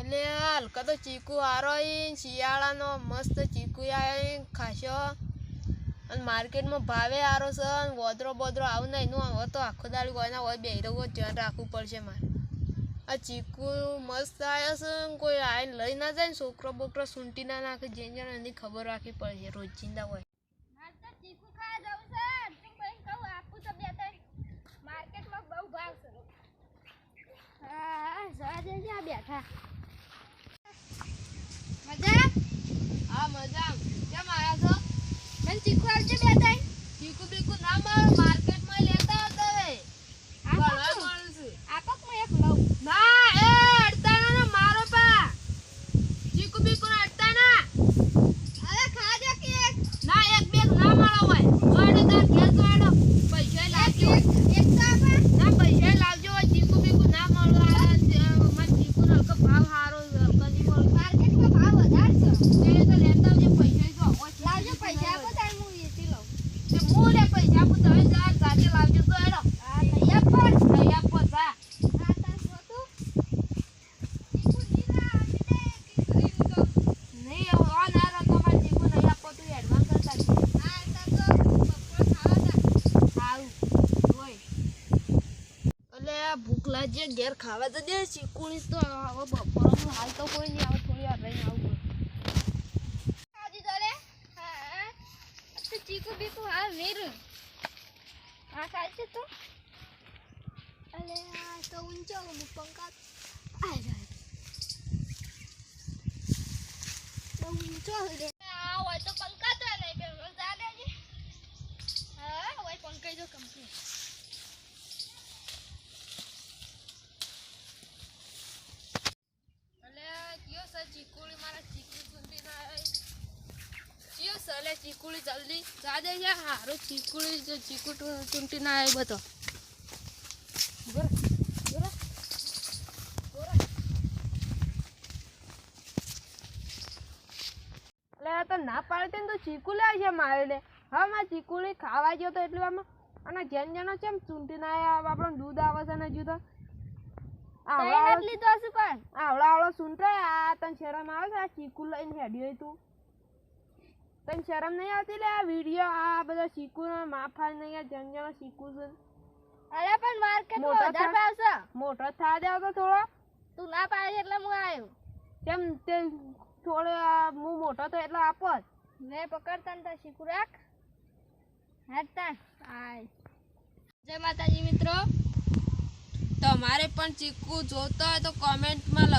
એટલે હલકા તો ચીકુ હારો શિયાળાનો મસ્ત ચીકુ આયો ખાશો. અને માર્કેટમાં ભાવે હારો છે અને વોદરો બોદરો આવું નહીં, એનું હવે તો આખો દાડી કોઈના હોય બે રહ્યો ધ્યાન રાખવું પડશે મારે. આ ચીકુ મસ્ત આવ્યો છે કોઈ આવીને લઈ ના જાય ને, છોકરો બોકરો સૂંટી ના નાખે, જેને એની ખબર રાખવી પડશે રોજિંદા હોય. ચીકુ ખાવા જવું છે તું ભાઈ કહું આપું તો બે ત્રણ માર્કેટમાં બહુ ભાવ છે હા જવા દે છે આ બેઠા. મજા હા મજા કેમ આવ્યા છો? મને ચીકુ આવશે બે ત્રણ? ચીકુ બીકુ ના મારો માર્કેટમાં લેતા હવે છું. એક લઉં. ના એ અડતાના ના મારો પા ચીકુ બીકુ ના અડતાના. હવે ખા કે ના એક બેગ ના મળો હોય. જોડો તાર ઘેર પૈસા લાવજો એક એક તો આપે ના પૈસા લાવજો હોય ચીકુ બીકુ ના મળો આ મને ચીકુ નો હલકો ભાવ સારો હલકો નહીં મળો માર્કેટમાં ભાવ વધારે છે તે તો લેતા આવજો પૈસા જો હોય લાવજો પૈસા આપો તાર હું વેચી લઉં તે હું લે પૈસા આપું તમે જા ગાડી લાવજો તો એનો હા લઈ આપ પણ લઈ આપો જા હા તાર જોતું ચીકુ નીરા આપી દે કે કરી તો નહીં આ ના રો તમારે ચીકુ નહીં આપો તું એડવાન્સ કરતા જ. હા તાર તો બપોર ખાવા તા સારું હોય એટલે આ ભૂખ લાગી ઘેર ખાવા તો દે ચીકુની તો હવે બપોર હાલ તો કોઈ નહીં આવે થોડી વાર રહીને આવું પડે. ખાધી તો લે હા તો ચીકુ બીકુ હા વીર હા ખાય તો? અલે આ તો ઊંચો હું પંખા. આ જાય તો ઊંચો રે આ હોય તો પંકા તો નહીં બે જા દેજે હા હોય પંકાઈ જો કંપની એટલે કયો સર ચીકુડી મારા ચીકુ સુંટી ના આવે ચીકુડી જલ્દી જા દે છે. હારું ચીકુડી જો ચીકુ ટૂંટી ના આવ્યો બધો. એટલે તો ના પાડતી ને તો ચીકુ લે છે મારે લે હા માં ચીકુડી ખાવા ગયો તો એટલે આમાં અને જેન જેનો કેમ ચૂંટી ના આવે આપણને દૂધ આવે છે ને તો. આવડા આવડો સુનટાય આ તને શેરામાં આવે છે આ ચીકુ લઈને હેડ્યો તું. તને શરમ નહીં આવતી લે? આ વીડિયો આ બધા ના માફા નહીં જણ ચીકુ અરે પણ માર્કેટ વધારે મોટો થા દે તો થોડો. તું ના પાડે એટલે હું આવ્યો કેમ તે થોડો હું મોટો તો એટલે આપો જ. મેં પકડતા ને શીખું રાખ. હેડતા આય. જય માતાજી મિત્રો. તમારે પણ ચીકુ જોતો હોય તો કોમેન્ટમાં